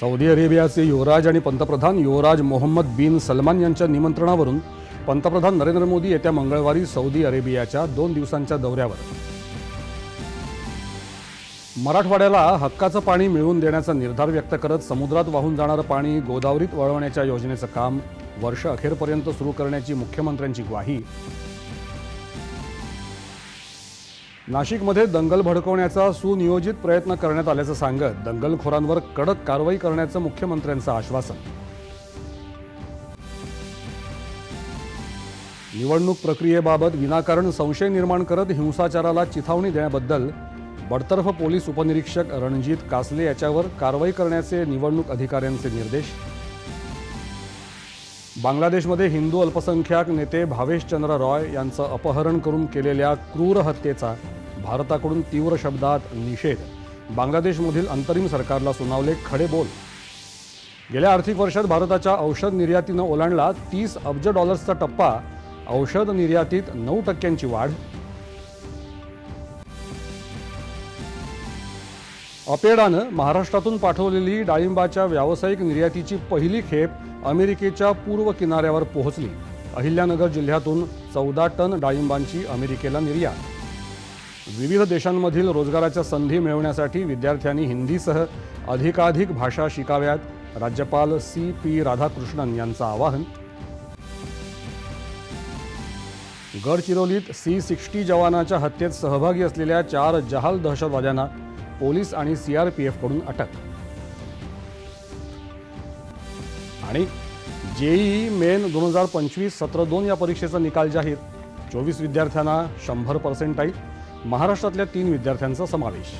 Saudi अरेबियाचे युवराज आणि पंतप्रधान युवराज मोहम्मद बिन सलमान यांच्या निमंत्रणावरून पंतप्रधान नरेंद्र मोदी येत्या मंगळवारी सौदी अरेबियाच्या दोन दिवसांच्या दौऱ्यावर. मराठवाड्याला हक्काचं पाणी मिळवून देण्याचा निर्धार व्यक्त करत समुद्रात वाहून जाणारं पाणी गोदावरीत वळवण्याच्या योजनेचं काम वर्ष अखेरपर्यंत सुरू करण्याची मुख्यमंत्र्यांची ग्वाही नाशिकमध्ये दंगल भडकवण्याचा सुनियोजित प्रयत्न करण्यात आल्याचं सांगत दंगलखोरांवर कडक कारवाई करण्याचं मुख्यमंत्र्यांचं आश्वासन. निवडणूक प्रक्रियेबाबत विनाकारण संशय निर्माण करत हिंसाचाराला चिथावणी देण्याबद्दल बडतर्फ पोलीस उपनिरीक्षक रणजित कासले याच्यावर कारवाई करण्याचे निवडणूक अधिकाऱ्यांचे निर्देश. बांगलादेशमध्ये हिंदू अल्पसंख्याक नेते भावेशचंद्र रॉय यांचं अपहरण करून केलेल्या क्रूर हत्येचा भारताकडून तीव्र शब्दात निषेध. बांगलादेशमधील अंतरिम सरकारला सुनावले खडे बोल. गेल्या आर्थिक वर्षात भारताच्या औषध निर्यातीनं ओलांडला तीस अब्ज डॉलर्सचा टप्पा. औषध निर्यातीत नऊ टक्क्यांची वाढ. अपेडानं महाराष्ट्रातून पाठवलेली डाळिंबाच्या व्यावसायिक निर्यातीची पहिली खेप अमेरिकेच्या पूर्व किनाऱ्यावर पोहोचली. अहिल्यानगर जिल्ह्यातून चौदा टन डाळिंबांची अमेरिकेला निर्यात. विविध देशांमधील रोजगाराच्या संधी मिळवण्यासाठी विद्यार्थ्यांनी हिंदीसह अधिकाधिक भाषा शिकाव्यात. राज्यपाल सी पी राधाकृष्णन यांचं आवाहन. गडचिरोलीत सी सिक्स्टी जवानाच्या हत्येत सहभागी असलेल्या चार जहाल दहशतवाद्यांना पोलीस आणि सीआरपीएफकडून अटक. आणि जेईई मेन दोन हजार पंचवीस सत्र दोन या परीक्षेचा निकाल जाहीर. चोवीस विद्यार्थ्यांना शंभर पर्सेंटाईल. महाराष्ट्रातल्या तीन विद्यार्थ्यांचा समावेश.